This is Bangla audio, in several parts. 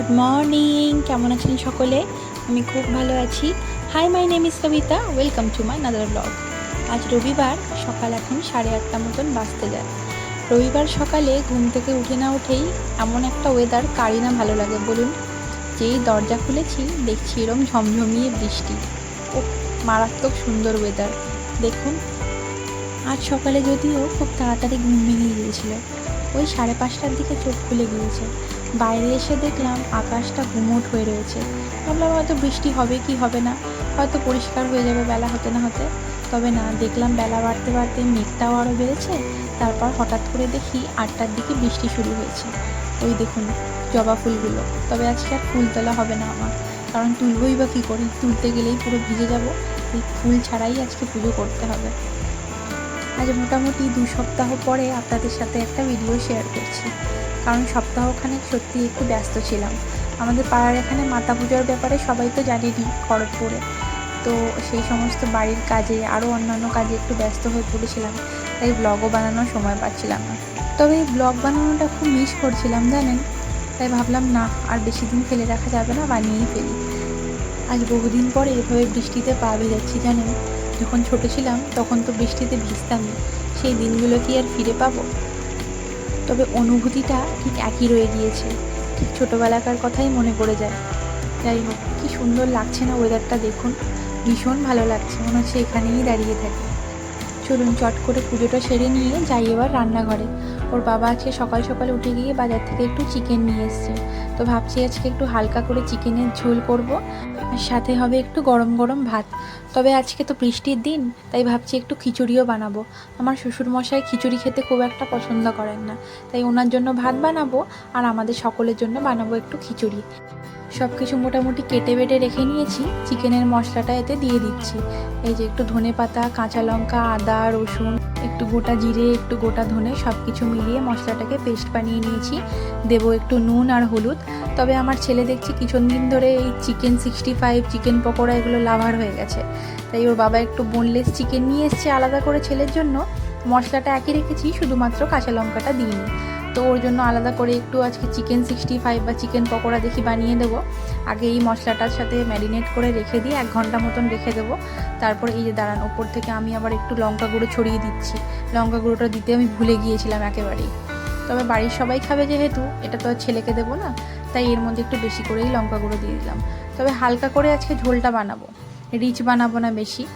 Good morning. কেমন আছেন সকলে? আমি খুব ভালো আছি। Hi my name is Kabita welcome to my another blog আজ রবিবার, সকাল এখন সাড়ে আটটা মতন বাঁচতে যায়। রবিবার সকালে ঘুম থেকে উঠে না উঠেই এমন একটা ওয়েদার কারি না ভালো লাগে বলুন। যেই দরজা খুলেছি, দেখছি এরম ঝমঝমিয়ে বৃষ্টি। ও মারাত্মক সুন্দর ওয়েদার দেখুন। আজ সকালে যদিও খুব তাড়াতাড়ি ঘুম ভেঙে গিয়েছিল। ওই সাড়ে পাঁচটার দিকে চোখ খুলে গিয়েছে। বাইরে এসে দেখলাম আকাশটা গুমোট হয়ে রয়েছে। ভাবলাম হয়তো বৃষ্টি হবে কি হবে না, হয়তো পরিষ্কার হয়ে যাবে বেলা হতে না হতে। তবে না, দেখলাম বেলা বাড়তে বাড়তে মেঘটাও আরও বেড়েছে। তারপর হঠাৎ করে দেখি আটটার দিকে বৃষ্টি শুরু হয়েছে। ওই দেখুন, জবা ফুলগুলো। তবে আজকে আর ফুল তোলা হবে না আমার। কারণ তুলবই বা কী করি? তুলতে গেলেই পুরো ভিজে যাব। এই ফুল ছাড়াই আজকে পুজো করতে হবে। আজ মোটামুটি দু সপ্তাহ পরে আপনাদের সাথে একটা ভিডিও শেয়ার করছি। কারণ সপ্তাহখানেক সত্যি একটু ব্যস্ত ছিলাম। আমাদের পাড়ার এখানে মাতা পূজার ব্যাপারে সবাই তো জানেনই খড়গপুরে। তো সেই সমস্ত বাড়ির কাজে, আরও অন্যান্য কাজে একটু ব্যস্ত হয়ে পড়েছিলাম। তাই ব্লগও বানানোর সময় পাচ্ছিলাম না। তবে এই ব্লগ বানানোটা খুব মিস করছিলাম, জানেন? তাই ভাবলাম, না, আর বেশি দিন ফেলে রাখা যাবে না, বানিয়েই ফেলি। আজ বহুদিন পরে এভাবে বৃষ্টিতে পা ভেজাচ্ছি, জানেন? যখন ছোট ছিলাম, তখন তো বৃষ্টিতে ভিজতামই সেই দিনগুলো কি আর ফিরে পাবো? তবে অনুভূতিটা ঠিক একই রয়ে গিয়েছে। ঠিক ছোটোবেলাকার কথাই মনে পড়ে যায়। যাই হোক, কি সুন্দর লাগছে না ওয়েদারটা দেখুন। ভীষণ ভালো লাগছে, মনে হচ্ছে এখানেই দাঁড়িয়ে থাকি। চলুন, চট করে পুজোটা সেরে নিয়ে যাই এবার রান্নাঘরে। ওর বাবা আজকে সকাল সকাল উঠে গিয়ে বাজার থেকে একটু চিকেন নিয়ে এসছে। তো ভাবছি আজকে একটু হালকা করে চিকেনের ঝোল করব সাথে হবে একটু গরম গরম ভাত। তবে আজকে তো বৃষ্টির দিন, তাই ভাবছি একটু খিচুড়িও বানাবো। আমার শ্বশুরমশাই খিচুড়ি খেতে খুব একটা পছন্দ করেন না, তাই ওনার জন্য ভাত বানাবো, আর আমাদের সকলের জন্য বানাবো একটু খিচুড়ি। সব কিছু মোটামুটি কেটে বেটে রেখে নিয়েছি। চিকেনের মশলাটা এতে দিয়ে দিচ্ছি। এই যে একটু ধনে পাতা, কাঁচা লঙ্কা, আদা, রসুন, একটু গোটা জিরে, একটু গোটা ধনে সব কিছু মিলিয়ে মশলাটাকে পেস্ট বানিয়ে নিয়েছি। দেবো একটু নুন আর হলুদ। তবে আমার ছেলে দেখছি কিছুদিন ধরে এই chicken sixty five, chicken pakora এগুলো লাভার হয়ে গেছে। তাই ওর বাবা একটু বোনলেস চিকেন নিয়ে এসছে আলাদা করে ছেলের জন্য। মশলাটা একই রেখেছি, শুধুমাত্র কাঁচা লঙ্কাটা দিইনি। তো ওর জন্য আলাদা করে একটু আজকে চিকেন সিক্সটি ফাইভ বা চিকেন পকোড়া দেখি বানিয়ে দেবো। আগে এই মশলাটার সাথে ম্যারিনেট করে রেখে দিয়ে এক ঘণ্টা মতন রেখে দেবো। তারপর এই যে দাঁড়ান, ওপর থেকে আমি আবার একটু লঙ্কা গুঁড়ো ছড়িয়ে দিচ্ছি। লঙ্কা গুঁড়োটা দিতে আমি ভুলে গিয়েছিলাম একেবারেই। তবে বাড়ির সবাই খাবে যেহেতু, এটা তো আর ছেলেকে দেবো না, তাই এর মধ্যে একটু বেশি করেই লঙ্কা গুঁড়ো দিয়ে দিলাম। তবে হালকা করে আজকে ঝোলটা বানাবো। রিচ বানাবো না বেশি।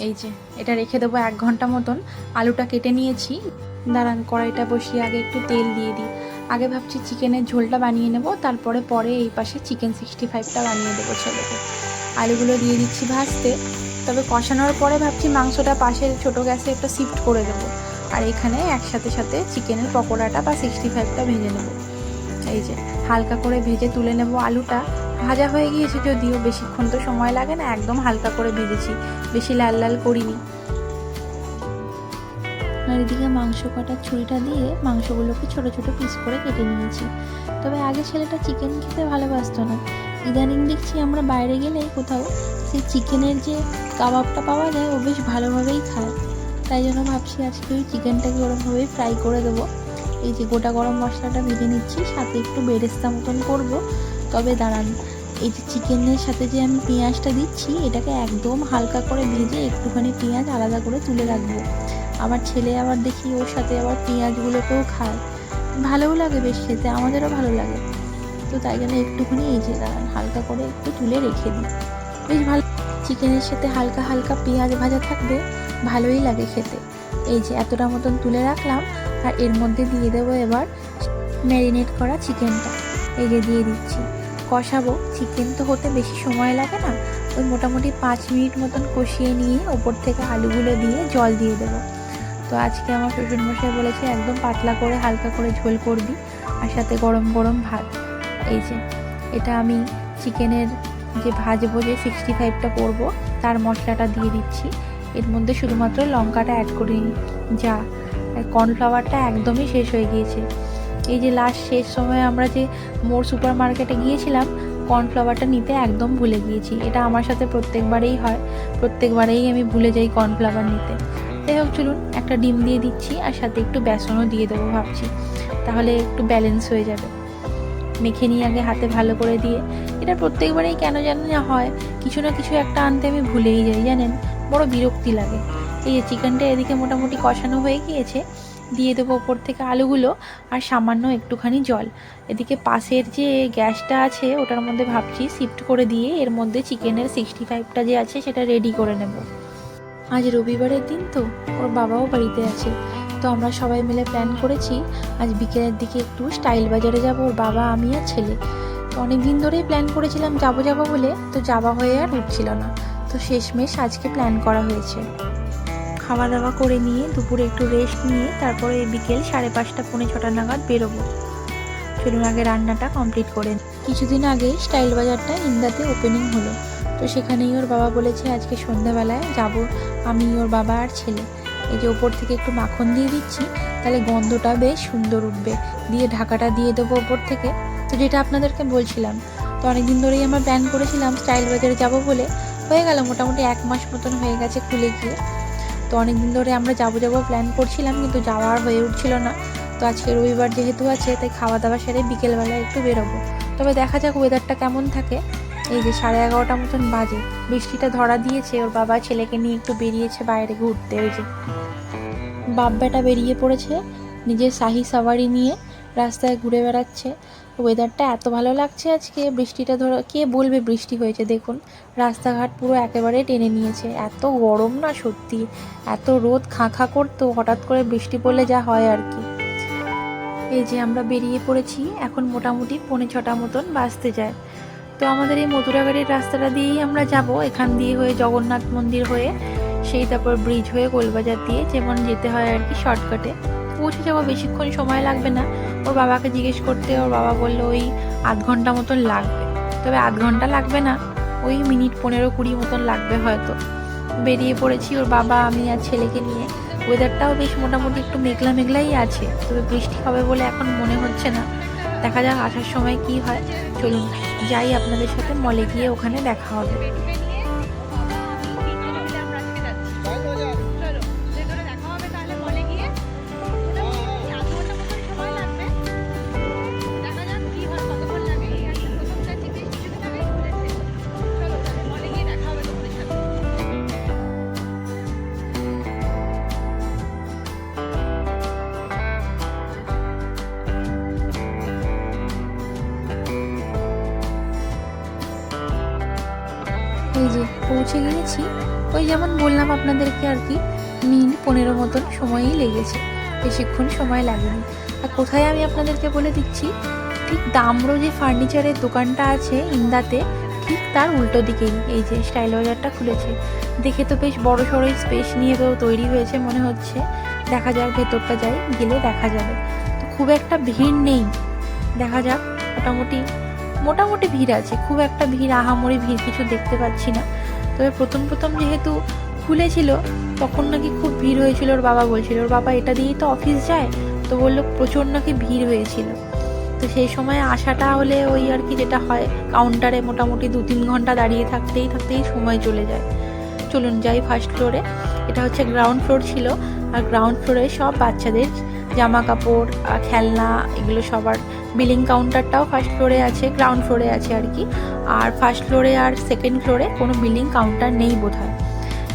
এই যে, এটা রেখে দেবো এক ঘণ্টা মতন। আলুটা কেটে নিয়েছি। দাঁড়ান, কড়াইটা বসিয়ে আগে একটু তেল দিয়ে দিই। আগে ভাবছি চিকেনের ঝোলটা বানিয়ে নেব, তারপরে পরে এই পাশে চিকেন সিক্সটি ফাইভটা বানিয়ে দেবো ছেলেকে। আলুগুলো দিয়ে দিচ্ছি ভাজতে, তবে কষানোর পরে ভাবছি মাংসটা পাশে ছোটো গ্যাসে একটা শিফট করে দেবো। আর এখানে একসাথে সাথে চিকেনের পকোড়াটা বা সিক্সটি ফাইভটা ভেজে নেব। এই যে, হালকা করে ভেজে তুলে নেব আলুটা। ভাজা হয়ে গিয়েছে যদিও, বেশিক্ষণ তো সময় লাগে না, একদম হালকা করে ভেজেছি। বেশি লাল লাল করিনি। আর এদিকে মাংস কাটার ছুরিটা দিয়ে মাংসগুলোকে ছোট ছোট পিস করে কেটে নিয়েছি। তবে আগে ছেলেটা চিকেন খেতে ভালোবাসতো না। ইদানিং দেখছি আমরা বাইরে গেলে কোথাও সেই চিকেনের যে কাবাবটা পাওয়া যায়, ও বেশ ভালোভাবেই খায়। তাই জন্য ভাবছি আজকে ওই চিকেনটাকে ওরমভাবেই ফ্রাই করে দেবো। এই যে গোটা গরম মশলাটা ভেজে নিচ্ছি, সাথে একটু বেরেস্তা মতন করব। তবে দাঁড়ান, এই যে চিকেনের সাথে যে আমি পেঁয়াজটা দিচ্ছি, এটাকে একদম হালকা করে ভেজে একটুখানি পেঁয়াজ আলাদা করে তুলে রাখব। আমার ছেলে আবার দেখি ওর সাথে আবার পেঁয়াজগুলোকেও খায়। ভালোও লাগে বেশ খেতে, আমাদেরও ভালো লাগে। তো তাই জন্য একটুখানি এই যে দাঁড়ান, হালকা করে একটু তুলে রেখে দিই। বেশ ভালো চিকেনের সাথে হালকা হালকা পেঁয়াজ ভাজা থাকবে, ভালোই লাগে খেতে। এই যে এতটা মতন তুলে রাখলাম, আর এর মধ্যে দিয়ে দেবো এবার ম্যারিনেট করা চিকেনটা। এই যে দিয়ে দিচ্ছি। কষাবো, চিকেন তো হতে বেশি সময় লাগে না। ওই মোটামুটি পাঁচ মিনিট মতন কষিয়ে নিয়ে ওপর থেকে আলুগুলো দিয়ে জল দিয়ে দেবো। তো আজকে আমার শ্বশুরমশাই বলেছে, একদম পাতলা করে হালকা করে ঝোল করবি আর সাথে গরম গরম ভাত। এই যে, এটা আমি চিকেনের যে ভাজবো, যে সিক্সটি ফাইভটা করব, তার মশলাটা দিয়ে দিচ্ছি। এর মধ্যে শুধুমাত্র লঙ্কাটা অ্যাড করিনি যা কর্নফ্লাওয়ারটা একদমই শেষ হয়ে গিয়েছে। এই যে লাস্ট শেষ সময় আমরা যে মোর সুপার মার্কেটে গিয়েছিলাম কর্নফ্লাওয়ারটা নিতে একদম ভুলে গিয়েছি। এটা আমার সাথে প্রত্যেকবারেই হয়। প্রত্যেকবারেই আমি ভুলে যাই কর্নফ্লাওয়ার নিতে। যাই হোক, চলুন একটা ডিম দিয়ে দিচ্ছি আর সাথে একটু বেসনও দিয়ে দেবো ভাবছি। তাহলে একটু ব্যালেন্স হয়ে যাবে। মেখে নিই আগে হাতে ভালো করে দিয়ে, এটা প্রত্যেকবারেই কেন জানি না হয়, কিছু না কিছু একটা আনতে আমি ভুলেই যাই, জানেন? বড় বিরক্তি লাগে। এই যে চিকেনটা এদিকে মোটামুটি কষানো হয়ে গিয়েছে, দিয়ে দেবো ওপর থেকে আলুগুলো আর সামান্য একটুখানি জল। এদিকে পাশের যে গ্যাসটা আছে, ওটার মধ্যে ভাবছি শিফট করে দিয়ে এর মধ্যে চিকেনের সিক্সটি ফাইভটা যে আছে, সেটা রেডি করে নেব। আজ রবিবারের দিন তো, ওর বাবাও বাড়িতে আছে। তো আমরা সবাই মিলে প্ল্যান করেছি, আজ বিকেলের দিকে একটু স্টাইল বাজারে যাব, ওর বাবা, আমি আর ছেলে। তো অনেক দিন ধরেই প্ল্যান করেছিলাম যাব যাব বলে, তো যাওয়া হয়ে আর উঠছিল না। তো শেষমেশ আজকে প্ল্যান করা হয়েছে। খাওয়া দাওয়া করে নিয়ে দুপুরে একটু রেস্ট নিয়ে তারপরে বিকেল সাড়ে পাঁচটা, পৌনে ছটা নাগাদ বেরোবো। চলুন আগে রান্নাটা কমপ্লিট করে নিই। কিছুদিন আগে স্টাইল বাজারটা ইন্দাতে ওপেনিং হলো। তো সেখানেই ওর বাবা বলেছে, আজকে সন্ধ্যাবেলায় যাব আমি, ওর বাবা আর ছেলে। এই যে ওপর থেকে একটু মাখন দিয়ে দিচ্ছি, তাহলে গন্ধটা বেশ সুন্দর উঠবে। দিয়ে ঢাকাটা দিয়ে দেবো ওপর থেকে। তো যেটা আপনাদেরকে বলছিলাম, তো অনেকদিন ধরেই আমরা প্ল্যান করেছিলাম স্টাইল বাজারে যাব বলে। হয়ে গেল, মোটামুটি এক মাস মতন হয়ে গেছে খুলে গিয়ে। তো অনেকদিন ধরে আমরা যাব যাব প্ল্যান করছিলাম, কিন্তু যাওয়া আর হয়ে উঠছিল না। তো আজকে রবিবার যেহেতু আছে, তাই খাওয়া দাওয়া সেরে বিকেলবেলায় একটু বেরোবো। তবে দেখা যাক ওয়েদারটা কেমন থাকে। এই যে সাড়ে এগারোটা মতন বাজে। বৃষ্টিটা ধরা দিয়েছে, ওর বাবা ছেলেকে নিয়ে একটু বেরিয়েছে বাইরে ঘুরতে, ওই যে। বাপ বেটা বেরিয়ে পড়েছে, নিজের শাহি সাওয়ারি নিয়ে রাস্তায় ঘুরে বেড়াচ্ছে। ওয়েদারটা এত ভালো লাগছে আজকে, বৃষ্টিটা ধরো, কে বলবে বৃষ্টি হয়েছে? দেখুন, রাস্তাঘাট পুরো একেবারে টেনে নিয়েছে। এত গরম না সত্যি, এত রোদ খাঁ খাঁ করতো, হঠাৎ করে বৃষ্টি পড়লে যা হয় আর কি। এই যে আমরা বেরিয়ে পড়েছি, এখন মোটামুটি পৌনে ছটা মতন বাজতে যায়। তো আমাদের এই মথুরাগাড়ির রাস্তাটা দিয়েই আমরা যাব। এখান দিয়ে হয়ে জগন্নাথ মন্দির হয়ে, সেই তারপর ব্রিজ হয়ে গোলবাজার দিয়ে যেমন যেতে হয় আর কি শর্টকাটে পৌঁছে যাব, বেশিক্ষণ সময় লাগবে না। ওর বাবাকে জিজ্ঞেস করতে, ওর বাবা বলল, ওই আধ ঘণ্টা মতন লাগবে। তবে আধ ঘণ্টা লাগবে না, ওই মিনিট পনেরো কুড়ি মতন লাগবে হয়তো। বেরিয়ে পড়েছি ওর বাবা, আমি আর ছেলেকে নিয়ে। ওয়েদারটাও বেশ মোটামুটি একটু মেঘলা মেঘলাই আছে, তবে বৃষ্টি হবে বলে এখন মনে হচ্ছে না। দেখা যাক আসার সময় কি হয়। চলুন যাই আপনাদের সাথে মলে গিয়ে ওখানে দেখা হবে। গিয়েছি ওই যেমন বললাম আপনাদেরকে আর কি মিনিট পনেরো মতন সময়ই লেগেছে। বেশিক্ষণ সময় লাগেনি। আর কোথায় আমি আপনাদেরকে বলে দিচ্ছি, ঠিক দামরো যে ফার্নিচারের দোকানটা আছে ইন্দাতে, ঠিক তার উল্টো দিকেই এই যে স্টাইল বাজারটা খুলেছে। দেখে তো বেশ বড় সড়ো স্পেস নিয়ে তো তৈরি হয়েছে মনে হচ্ছে। দেখা যাক ভেতরটা যাই, গেলে দেখা যাবে। তো খুব একটা ভিড় নেই। দেখা যাক, মোটামুটি মোটামুটি ভিড় আছে। খুব একটা ভিড়, আহামরি ভিড় কিছু দেখতে পাচ্ছি না। তবে প্রথম প্রথম যেহেতু খুলেছিল তখন নাকি খুব ভিড় হয়েছিল। ওর বাবা বলছিল, ওর বাবা এটা দিয়েই তো অফিস যায়? তো বলল প্রচুর নাকি ভিড় হয়েছিল। তো সেই সময় আসাটা হলে ওই আর কি যেটা হয় কাউন্টারে মোটামুটি দু তিন ঘণ্টা দাঁড়িয়ে থাকতেই থাকতেই সময় চলে যায়। চলুন যাই ফার্স্ট ফ্লোরে এটা হচ্ছে গ্রাউন্ড ফ্লোর ছিল, আর গ্রাউন্ড ফ্লোরে সব বাচ্চাদের জামা কাপড় খেলনা, এগুলো সবার বিলিং কাউন্টারটাও ফার্স্ট ফ্লোরে আছে গ্রাউন্ড ফ্লোরে আছে আর কি। আর ফার্স্ট ফ্লোরে আর সেকেন্ড ফ্লোরে কোনো বিলিং কাউন্টার নেই বোধহয়।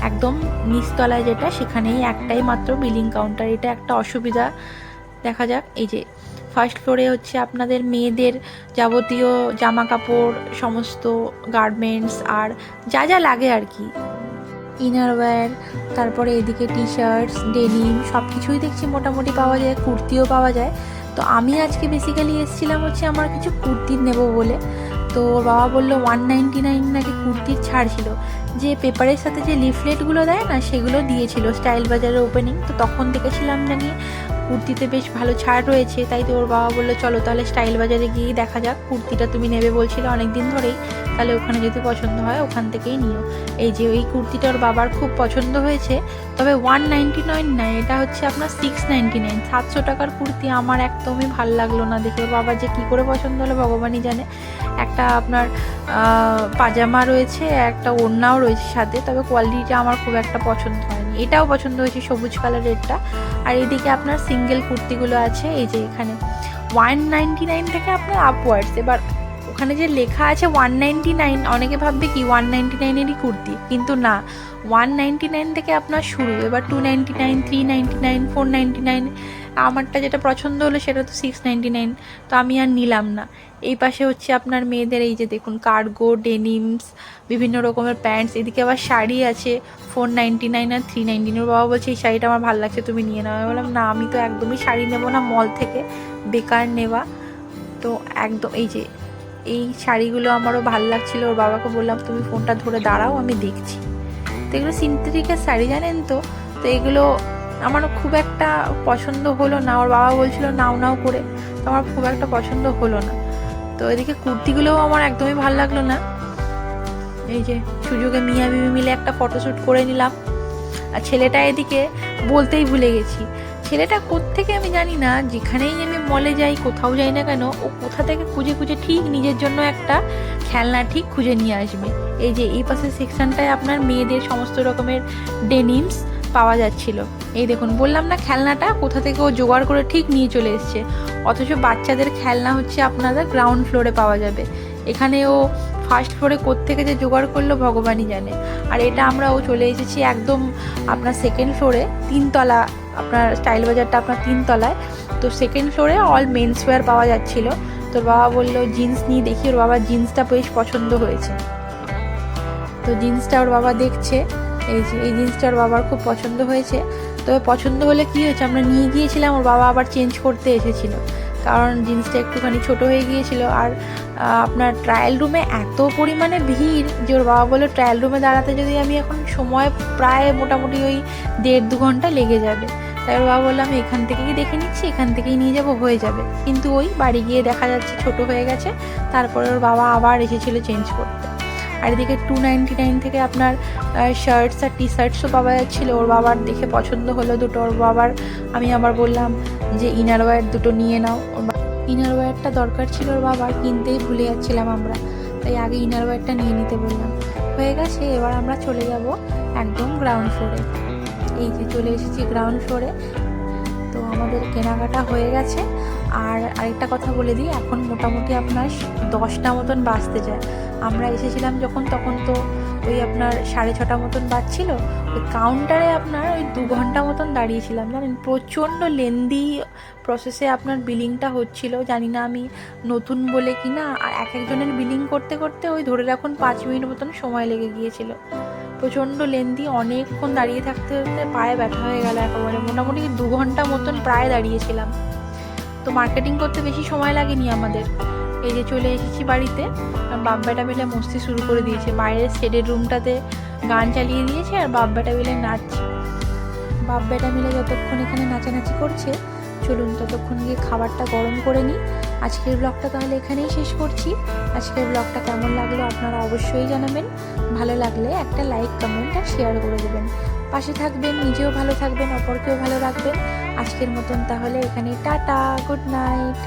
একদম নিচতলায় যেটা, সেখানেই একটাই মাত্র বিলিং কাউন্টার এটা একটা অসুবিধা, দেখা যাক। এই যে ফার্স্ট ফ্লোরে হচ্ছে আপনাদের মেয়েদের যাবতীয় জামা কাপড় সমস্ত গার্মেন্টস আর যা যা লাগে আর কি। ইনারওয়্যার তারপরে এদিকে টি শার্টস ডেনিম সব কিছুই দেখছি মোটামুটি পাওয়া যায়, কুর্তিও পাওয়া যায়। তো আমি আজকে বেসিক্যালি এসেছিলাম হচ্ছে আমার কিছু কুর্তি নেব বলে। তো বাবা বলল ওয়ান নাইনটি নাইন নাকি কুর্তির ছাড় ছিল। যে পেপারের সাথে যে লিফলেটগুলো দেয় না, সেগুলো দিয়েছিল স্টাইল বাজারের ওপেনিং তো তখন দেখেছিলাম জানি কুর্তিতে বেশ ভালো ছাড় রয়েছে, তাই তো ওর বাবা বলল, চলো তাহলে স্টাইল বাজারে গিয়েই দেখা যাক। কুর্তিটা তুমি নেবে বলছিলে অনেক দিন ধরেই। তাহলে ওখানে যদি পছন্দ হয় ওখান থেকেই নিও। এই যে এই কুর্তিটা ওর বাবার খুব পছন্দ হয়েছে। তবে ওয়ান নাইনটি নাইন নয়, এটা হচ্ছে আপনার সিক্স নাইনটি নাইন সাতশো টাকার কুর্তি আমার একদমই ভালো লাগল না দেখে। বাবার যে কী করে পছন্দ হলো ভগবানই জানে। একটা আপনার পাজামা রয়েছে, একটা ওড়নাও রয়েছে সাথে, তবে কোয়ালিটিটা আমার খুব একটা পছন্দ হয়নি। এটাও পছন্দ হয়েছে সবুজ কালারেরটা আর এদিকে আপনার সিঙ্গেল কুর্তিগুলো আছে, এই যে এখানে ওয়ান নাইনটি নাইন থেকে আপনার আপওয়ার্ডস এবার ওখানে যে লেখা আছে ওয়ান নাইনটি নাইন অনেকে ভাববে কি ওয়ান নাইনটি নাইনেরই কুর্তি? কিন্তু না ওয়ান নাইনটি নাইন থেকে আপনার শুরু, এবার two ninety nine three ninety nine four ninety nine আমারটা যেটা পছন্দ হলো সেটা তো সিক্স নাইনটি নাইন তো আমি আর নিলাম না। এই পাশে হচ্ছে আপনার মেয়েদের এই যে দেখুন কার্গো ডেনিমস বিভিন্ন রকমের প্যান্টস এদিকে আবার শাড়ি আছে ফোর নাইনটি নাইন আর থ্রি নাইনটি ওর বাবা বলছে, এই শাড়িটা আমার ভালো লাগছে, তুমি নিয়ে নাও। আমি বললাম, না, আমি তো একদমই শাড়ি নেব না মল থেকে। বেকার নেওয়া। তো একদম এই যে, এই শাড়িগুলো আমারও ভালো লাগছিল। ওর বাবাকে বললাম, তুমি ফোনটা ধরে দাঁড়াও, আমি দেখছি। তো এগুলো সিনথেটিকের শাড়ি জানেন তো? তো এগুলো আমার খুব একটা পছন্দ হলো না। ওর বাবা বলছিল, নাও নাও করে। তো আমার খুব একটা পছন্দ হলো না। তো এদিকে কুর্তিগুলোও আমার একদমই ভালো লাগল না। এই যে সুযোগে মিয়া বিবি মিলে একটা ফটোশ্যুট করে নিলাম। আর ছেলেটা এদিকে বলতেই ভুলে গেছি। ছেলেটা কোত্থেকে আমি জানি না, যেখানেই আমি মলে যাই, কোথাও যাই না কেন, ও কোথা থেকে খুঁজে খুঁজে ঠিক নিজের জন্য একটা খেলনা ঠিক খুঁজে নিয়ে আসবে। এই যে এই পাশের সেকশনটায় আপনার মেয়েদের সমস্ত রকমের ডেনিমস পাওয়া যাচ্ছিল। এই দেখুন, বললাম না খেলনাটা, কোথা থেকে ও জোগাড় করে ঠিক নিয়ে চলে এসছে। অথচ বাচ্চাদের খেলনা হচ্ছে আপনাদের গ্রাউন্ড ফ্লোরে পাওয়া যাবে। এখানে ও ফার্স্ট ফ্লোরে কোত্থেকে যে জোগাড় করল ভগবানই জানে। আর এটা আমরা ও চলে এসেছি একদম আপনার সেকেন্ড ফ্লোরে তিনতলা, আপনার স্টাইল বাজারটা আপনার তিনতলায়। তো সেকেন্ড ফ্লোরে অল মেন্স ওয়্যার পাওয়া যাচ্ছিল। তোর বাবা বলল জিন্স নিয়ে দেখি, ওর বাবা জিন্সটা বেশ পছন্দ হয়েছে। তো জিন্সটা ওর বাবা দেখছে। এই যে, এই জিন্সটা ওর বাবার খুব পছন্দ হয়েছে। তবে পছন্দ হলে কি হয়েছে, আমরা নিয়ে গিয়েছিলাম, ওর বাবা আবার চেঞ্জ করতে এসেছিল। কারণ জিন্সটা একটুখানি ছোট হয়ে গিয়েছিল। আর আপনার ট্রায়াল রুমে এত পরিমাণে ভিড় যে ওর বাবা বলল ট্রায়াল রুমে দাঁড়াতে যদি আমি এখন সময় প্রায় মোটামুটি ওই দেড় দু ঘণ্টা লেগে যাবে। তাই ওর বাবা বলল, আমি এখান থেকেই দেখে নিচ্ছি, এখান থেকেই নিয়ে যাব, হয়ে যাবে। কিন্তু ওই বাড়ি গিয়ে দেখা যাচ্ছে ছোট হয়ে গেছে। তারপরে ওর বাবা আবার এসেছিল চেঞ্জ করতে। আর এদিকে টু নাইনটি নাইন থেকে আপনার শার্টস আর টি শার্টসও পাওয়া যাচ্ছিল। ওর বাবার দেখে পছন্দ হলো দুটো। ওর বাবার, আমি আবার বললাম যে ইনার ওয়্যার দুটো নিয়ে নাও। ওর ইনার ওয়্যারটা দরকার ছিল ওর বাবার, কিনতেই ভুলে যাচ্ছিলাম আমরা। তাই আগে ইনার ওয়্যারটা নিয়ে নিতে বললাম। হয়ে গেছে, এবার আমরা চলে যাব একদম গ্রাউন্ড ফ্লোরে এই যে চলে এসেছি গ্রাউন্ড ফ্লোরে তো আমাদের কেনাকাটা হয়ে গেছে। আর আরেকটা কথা বলে দিই, এখন মোটামুটি আপনার দশটা মতন বাজতে যায়। আমরা এসেছিলাম যখন, তখন তো ওই আপনার সাড়ে ছটা মতন বাজছিল। ওই কাউন্টারে আপনার ওই দু ঘণ্টা মতন দাঁড়িয়েছিলাম, জানেন? প্রচণ্ড লেন্দি প্রসেসে আপনার বিলিংটা হচ্ছিল। জানি না আমি নতুন বলে কি না, আর এক একজনের বিলিং করতে করতে ওই ধরে রাখুন পাঁচ মিনিট মতন সময় লেগে গিয়েছিল। প্রচণ্ড লেন্দি অনেকক্ষণ দাঁড়িয়ে থাকতে থাকতে পায়ে ব্যথা হয়ে গেল একেবারে। মোটামুটি দু ঘণ্টা মতন প্রায় দাঁড়িয়েছিলাম। তো মার্কেটিং করতে বেশি সময় লাগেনি আমাদের। এই যে চলে এসেছি বাড়িতে, আর বাব্বাটা মিলে মস্তি শুরু করে দিয়েছে। বাইরের শেডের রুমটাতে গান চালিয়ে দিয়েছে আর বাব্বাটা মিলে নাচছে। বাব্বাটা মিলে যতক্ষণ এখানে নাচানাচি করছে, চলুন ততক্ষণ গিয়ে খাবারটা গরম করে নিই। আজকের ব্লগটা তাহলে এখানেই শেষ করছি। আজকের ব্লগটা কেমন লাগল আপনারা অবশ্যই জানাবেন। ভালো লাগলে একটা লাইক কমেন্ট আর শেয়ার করে দেবেন। পাশে থাকবেন, নিজেও ভালো থাকবেন, অপরকেও ভালো রাখবেন। আজকের মতন তাহলে এখানে টাটা গুড নাইট।